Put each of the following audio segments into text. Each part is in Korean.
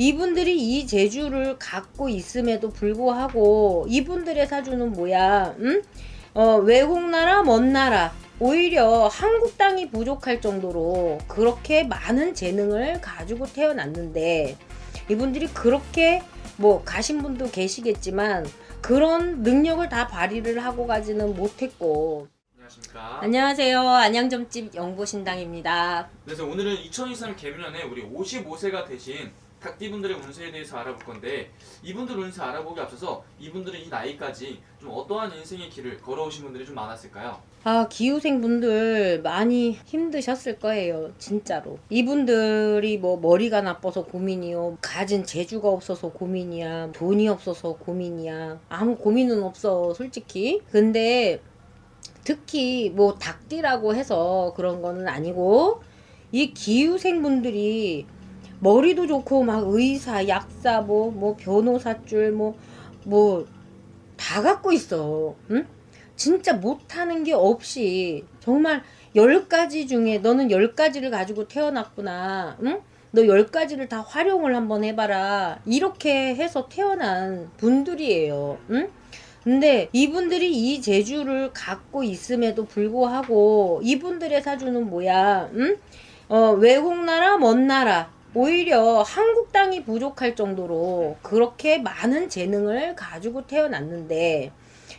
이분들이 이 재주를 갖고 있음에도 불구하고 이분들의 사주는 뭐야? 응? 어, 외국 나라, 먼 나라. 오히려 한국 땅이 부족할 정도로 그렇게 많은 재능을 가지고 태어났는데 이분들이 그렇게 뭐 가신 분도 계시겠지만 그런 능력을 다 발휘를 하고 가지는 못했고 안녕하십니까. 안녕하세요 안양점집 연구신당입니다 그래서 오늘은 2023 개묘년에 우리 55세가 되신 닭띠분들의 운세에 대해서 알아볼 건데 이분들 운세 알아보기 앞서서 이분들은 이 나이까지 좀 어떠한 인생의 길을 걸어오신 분들이 좀 많았을까요? 아, 기후생 분들 많이 힘드셨을 거예요. 진짜로. 이분들이 뭐 머리가 나빠서 고민이요. 가진 재주가 없어서 고민이야. 돈이 없어서 고민이야. 아무 고민은 없어, 솔직히. 근데 특히 뭐 닭띠라고 해서 그런 거는 아니고 이 기후생 분들이 머리도 좋고 막 의사, 약사, 뭐, 뭐 변호사 줄, 뭐, 뭐, 다 갖고 있어. 응? 진짜 못하는 게 없이 정말 열 가지 중에 너는 열 가지를 가지고 태어났구나. 응? 너 열 가지를 다 활용을 한번 해봐라. 이렇게 해서 태어난 분들이에요. 응? 근데 이분들이 이 재주를 갖고 있음에도 불구하고 이분들의 사주는 뭐야? 응? 어, 외국 나라, 먼 나라. 오히려 한국 땅이 부족할 정도로 그렇게 많은 재능을 가지고 태어났는데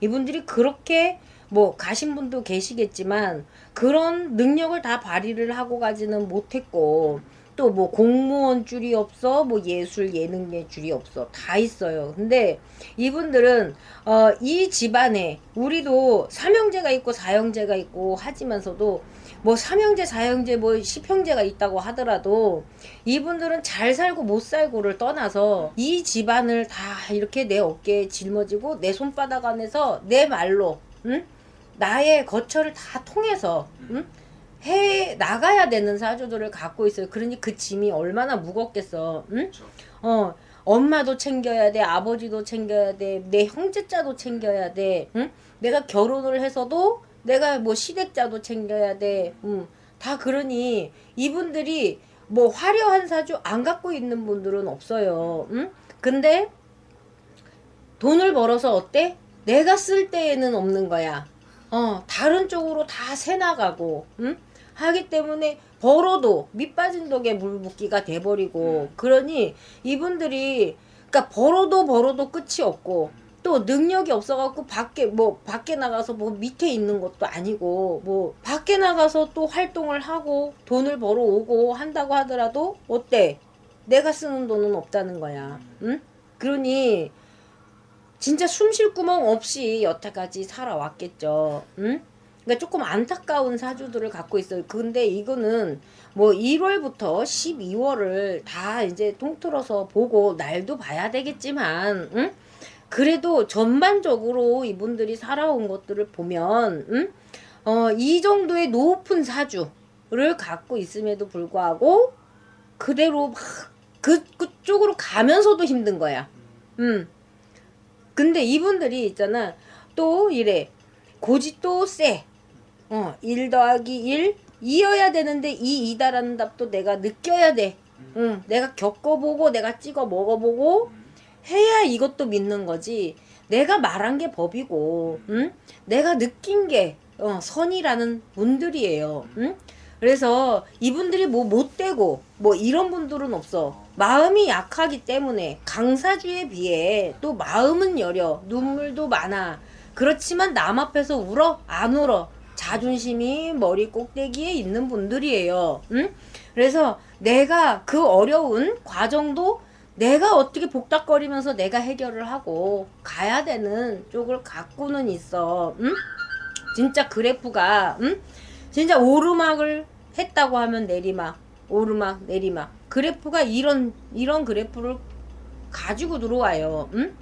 이분들이 그렇게 뭐 가신 분도 계시겠지만 그런 능력을 다 발휘를 하고 가지는 못했고 또 뭐 공무원 줄이 없어 뭐 예술 예능계 줄이 없어 다 있어요 근데 이분들은 어 이 집안에 우리도 삼형제가 있고 사형제가 있고 하지만서도 뭐 삼형제 사형제 뭐 십형제가 있다고 하더라도 이분들은 잘 살고 못 살고를 떠나서 이 집안을 다 이렇게 내 어깨에 짊어지고 내 손바닥 안에서 내 말로 응? 나의 거처를 다 통해서 응? 해 나가야 되는 사주들을 갖고 있어요. 그러니 그 짐이 얼마나 무겁겠어. 응? 어, 엄마도 챙겨야 돼, 아버지도 챙겨야 돼, 내 형제자도 챙겨야 돼, 응? 내가 결혼을 해서도 내가 뭐 시댁자도 챙겨야 돼, 응. 다 그러니 이분들이 뭐 화려한 사주 안 갖고 있는 분들은 없어요, 응? 근데 돈을 벌어서 어때? 내가 쓸 때에는 없는 거야. 어, 다른 쪽으로 다 새나가고, 응? 하기 때문에 벌어도 밑 빠진 독에 물 붓기가 돼버리고, 그러니 이분들이, 그니까 벌어도 벌어도 끝이 없고, 또 능력이 없어갖고 밖에, 뭐, 밖에 나가서 뭐 밑에 있는 것도 아니고, 뭐, 밖에 나가서 또 활동을 하고, 돈을 벌어 오고 한다고 하더라도, 어때? 내가 쓰는 돈은 없다는 거야. 응? 그러니, 진짜 숨 쉴 구멍 없이 여태까지 살아왔겠죠. 응? 그러니까 조금 안타까운 사주들을 갖고 있어요. 근데 이거는 뭐 1월부터 12월을 다 이제 통틀어서 보고 날도 봐야 되겠지만, 응? 그래도 전반적으로 이분들이 살아온 것들을 보면, 응? 어, 이 정도의 높은 사주를 갖고 있음에도 불구하고 그대로 막 그, 그쪽으로 가면서도 힘든 거야. 응. 근데 이분들이 있잖아. 또 이래. 고지 또 세. 어, 1 더하기 1 이어야 되는데 이 이다라는 답도 내가 느껴야 돼. 응, 내가 겪어보고 내가 찍어 먹어보고 해야 이것도 믿는 거지. 내가 말한 게 법이고, 응? 내가 느낀 게 어, 선이라는 분들이에요. 응? 그래서 이분들이 뭐 못되고 뭐 이런 분들은 없어. 마음이 약하기 때문에 강사주에 비해 또 마음은 여려 눈물도 많아. 그렇지만 남 앞에서 울어 안 울어. 자존심이 머리 꼭대기에 있는 분들이에요. 응? 그래서 내가 그 어려운 과정도 내가 어떻게 복닥거리면서 내가 해결을 하고 가야 되는 쪽을 갖고는 있어. 응? 진짜 그래프가 응? 진짜 오르막을 했다고 하면 내리막, 오르막, 내리막. 그래프가 이런 이런 그래프를 가지고 들어와요. 응?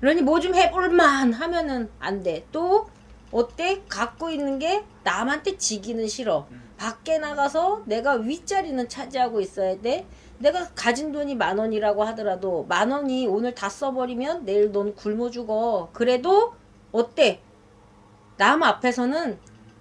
그러니 뭐 좀 해볼만 하면은 안 돼. 또 어때? 갖고 있는 게 남한테 지기는 싫어. 밖에 나가서 내가 윗자리는 차지하고 있어야 돼. 내가 가진 돈이 만 원이라고 하더라도 만 원이 오늘 다 써버리면 내일 넌 굶어 죽어. 그래도 어때? 남 앞에서는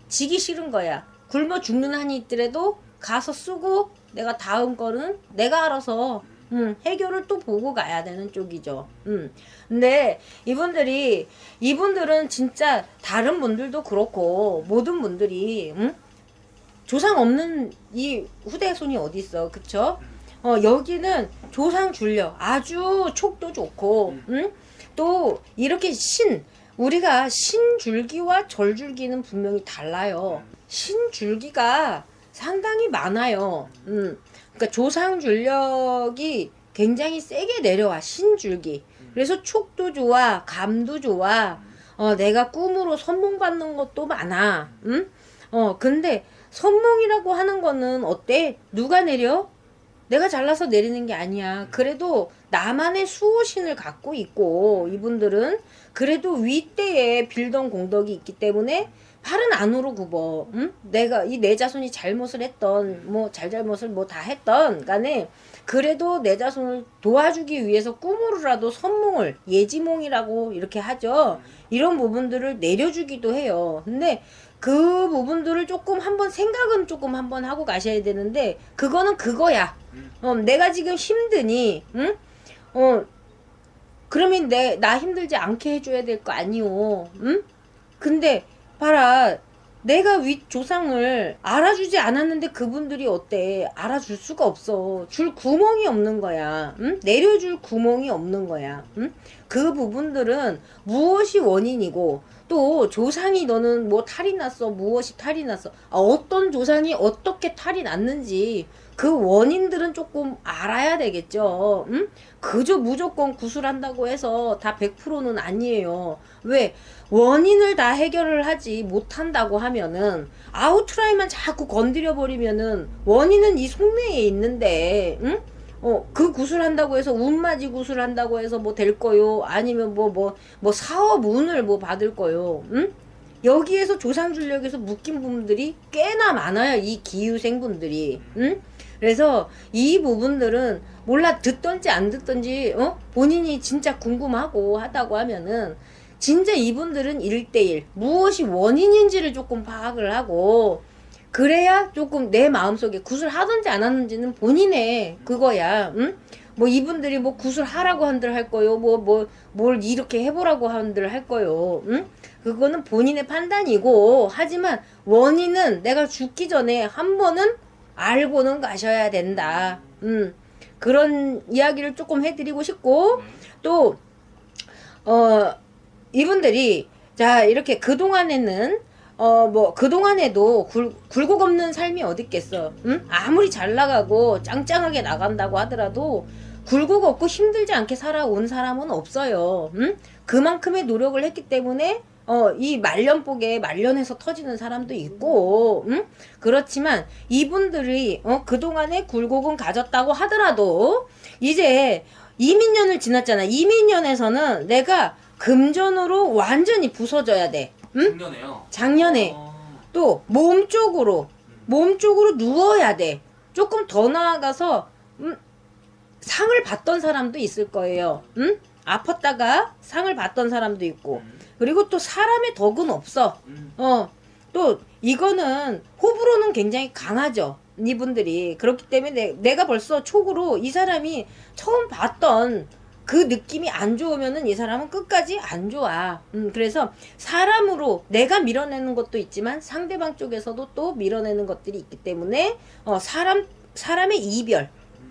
지기 싫은 거야. 굶어 죽는 한이 있더라도 가서 쓰고 내가 다음 거는 내가 알아서 음, 해결을 또 보고 가야 되는 쪽이죠. 음. 근데 이분들이 이분들은 진짜 다른 분들도 그렇고 모든 분들이 음? 조상 없는 이 후대손이 어디 있어, 그쵸? 어 여기는 조상 줄려 아주 촉도 좋고, 음? 또 이렇게 신 우리가 신줄기와 절줄기는 분명히 달라요. 신줄기가 상당히 많아요. 음. 그러니까 조상 줄력이 굉장히 세게 내려와 신줄기. 그래서 촉도 좋아, 감도 좋아. 어, 내가 꿈으로 선몽 받는 것도 많아. 응? 어, 근데 선몽이라고 하는 거는 어때? 누가 내려? 내가 잘나서 내리는 게 아니야. 그래도 나만의 수호신을 갖고 있고 이분들은 그래도 윗대에 빌던 공덕이 있기 때문에 팔은 안으로 굽어. 응? 내가 이 내 자손이 잘못을 했던 뭐 잘잘못을 뭐 다 했던 간에 그래도 내 자손을 도와주기 위해서 꿈으로라도 선몽을 예지몽이라고 이렇게 하죠. 이런 부분들을 내려주기도 해요. 근데 그 부분들을 조금 한번 생각은 조금 한번 하고 가셔야 되는데 그거는 그거야. 어, 내가 지금 힘드니, 응? 어, 그러면 내, 나 힘들지 않게 해줘야 될 거 아니오, 응? 근데, 봐라, 내가 윗 조상을 알아주지 않았는데 그분들이 어때? 알아줄 수가 없어. 줄 구멍이 없는 거야. 응? 내려줄 구멍이 없는 거야. 응? 그 부분들은 무엇이 원인이고, 또 조상이 너는 뭐 탈이 났어 무엇이 탈이 났어 아, 어떤 조상이 어떻게 탈이 났는지 그 원인들은 조금 알아야 되겠죠 음? 그저 무조건 구술한다고 해서 다 100%는 아니에요 왜 원인을 다 해결을 하지 못한다고 하면은 아웃라인만 자꾸 건드려 버리면은 원인은 이 속내에 있는데 응? 어, 그 구슬한다고 해서 운맞이 구슬한다고 해서 뭐 될 거요. 아니면 뭐, 뭐, 뭐 사업 운을 뭐 받을 거요. 응? 여기에서 조상 줄력에서 묶인 부분들이 꽤나 많아요. 이 기후 생분들이. 응? 그래서 이 부분들은 몰라 듣던지 안 듣던지, 어? 본인이 진짜 궁금하고 하다고 하면은 진짜 이분들은 일대일 무엇이 원인인지를 조금 파악을 하고 그래야 조금 내 마음속에 구슬 하든지 안 하는지는 본인의 그거야. 응? 뭐 이분들이 뭐 구슬 하라고 한들 할 거요. 뭐 뭐 뭘 이렇게 해보라고 한들 할 거요. 응? 그거는 본인의 판단이고 하지만 원인은 내가 죽기 전에 한 번은 알고는 가셔야 된다. 음. 그런 이야기를 조금 해드리고 싶고 또 어, 이분들이 자 이렇게 그 동안에는 어 뭐 그 동안에도 굴 굴곡 없는 삶이 어디 있겠어? 응? 아무리 잘 나가고 짱짱하게 나간다고 하더라도 굴곡 없고 힘들지 않게 살아온 사람은 없어요. 응? 그만큼의 노력을 했기 때문에 어, 이 말년복에 말년에서 터지는 사람도 있고, 응? 그렇지만 이분들이, 어, 그동안에 굴곡은 가졌다고 하더라도, 이제 이민년을 지났잖아. 이민년에서는 내가 금전으로 완전히 부서져야 돼. 응? 작년에요. 작년에. 어, 또, 몸 쪽으로, 몸 쪽으로 누워야 돼. 조금 더 나아가서, 음, 상을 받던 사람도 있을 거예요. 응? 아팠다가 상을 받던 사람도 있고. 음, 그리고 또 사람의 덕은 없어. 음, 어, 또 이거는 호불호는 굉장히 강하죠. 이분들이 그렇기 때문에 내, 내가 벌써 촉으로 이 사람이 처음 봤던 그 느낌이 안 좋으면은 이 사람은 끝까지 안 좋아. 음, 그래서 사람으로 내가 밀어내는 것도 있지만 상대방 쪽에서도 또 밀어내는 것들이 있기 때문에 어, 사람 사람의 이별,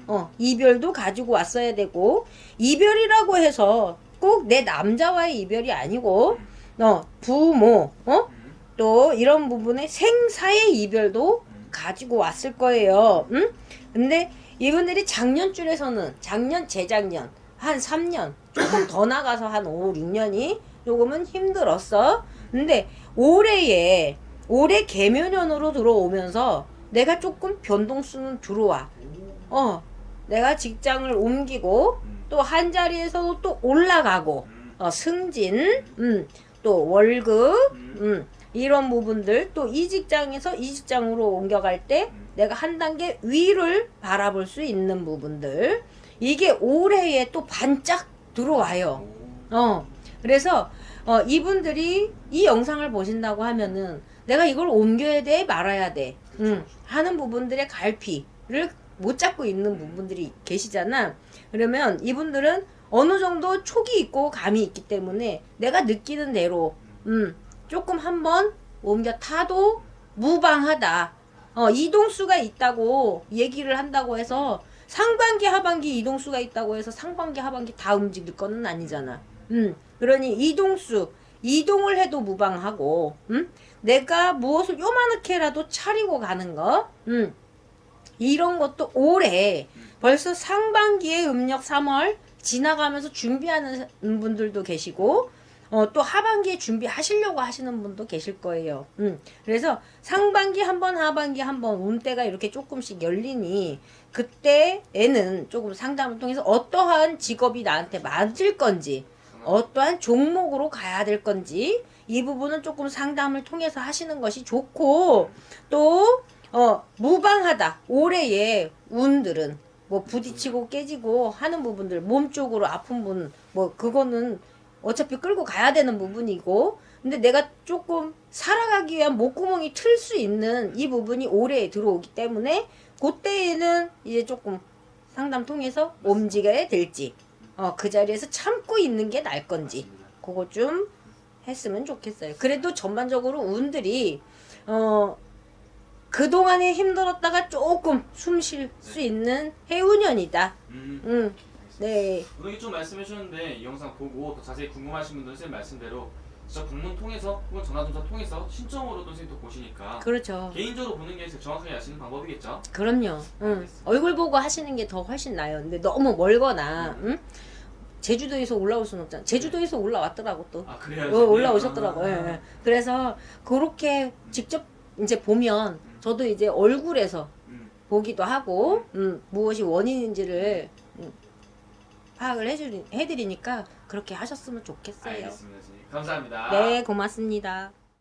어, 이별도 가지고 왔어야 되고 이별이라고 해서 꼭 내 남자와의 이별이 아니고 어, 부모, 어? 음, 또 이런 부분에 생사의 이별도 가지고 왔을 거예요. 응? 근데 이분들이 작년 줄에서는 작년 재작년 한 3년 조금 더 나가서 한 5, 6년이 조금은 힘들었어. 근데 올해에 올해 개묘년으로 들어오면서 내가 조금 변동수는 들어와. 어, 내가 직장을 옮기고 음, 또 한 자리에서도 또 올라가고 음, 어, 승진, 음, 또 월급, 음, 음, 이런 부분들 또 이 직장에서 이 직장으로 옮겨갈 때 음. 내가 한 단계 위를 바라볼 수 있는 부분들. 이게 올해에 또 반짝 들어와요. 오, 어, 그래서 어, 이분들이 이 영상을 보신다고 하면은 내가 이걸 옮겨야 돼 말아야 돼 음, 하는 부분들의 갈피를 못 잡고 있는 부분들이 계시잖아. 그러면 이분들은 어느 정도 촉이 있고 감이 있기 때문에 내가 느끼는 대로 음 조금 한번 옮겨 타도 무방하다. 어 이동수가 있다고 얘기를 한다고 해서 상반기 하반기 이동수가 있다고 해서 상반기 하반기 다 움직일 거는 아니잖아. 음 그러니 이동수 이동을 해도 무방하고 음 내가 무엇을 요만하게라도 차리고 가는 거 음. 이런 것도 올해 벌써 상반기에 음력 3월 지나가면서 준비하는 분들도 계시고 어, 또 하반기에 준비하시려고 하시는 분도 계실 거예요. 음. 그래서 상반기 한 번, 하반기 한 번 운대가 이렇게 조금씩 열리니 그때에는 조금 상담을 통해서 어떠한 직업이 나한테 맞을 건지 어떠한 종목으로 가야 될 건지 이 부분은 조금 상담을 통해서 하시는 것이 좋고 또 어, 무방하다 올해의 운들은 뭐 부딪히고 깨지고 하는 부분들 몸 쪽으로 아픈 분 뭐 그거는 어차피 끌고 가야 되는 부분이고 근데 내가 조금 살아가기 위한 목구멍이 틀 수 있는 이 부분이 올해에 들어오기 때문에 그때에는 이제 조금 상담 통해서 움직여야 될지 어, 그 자리에서 참고 있는 게 나을 건지. 그거 좀 했으면 좋겠어요. 그래도 전반적으로 운들이 어 그동안에 힘들었다가 조금 숨 쉴 수 있는 해운년이다. 음, 음. 네. 오늘 좀 말씀해 주셨는데 이 영상 보고 더 자세히 궁금하신 분들은 선생님 말씀대로 직접 방문 통해서 혹은 전화동사 통해서 신청으로도 선생님 또 보시니까 그렇죠. 개인적으로 보는 게 제일 정확하게 아시는 방법이겠죠? 그럼요. 응. 알겠습니다. 얼굴 보고 하시는 게 더 훨씬 나아요. 근데 너무 멀거나 응? 제주도에서 올라올 수는 없잖아. 제주도에서 올라왔더라고 또. 아 그래요? 어, 올라오셨더라고. 아, 예, 예. 그래서 그렇게 직접 이제 보면 저도 이제 얼굴에서 음, 보기도 하고 음, 무엇이 원인인지를 음, 파악을 해드리니까 그렇게 하셨으면 좋겠어요. 알겠습니다. 선생님. 감사합니다. 네, 고맙습니다.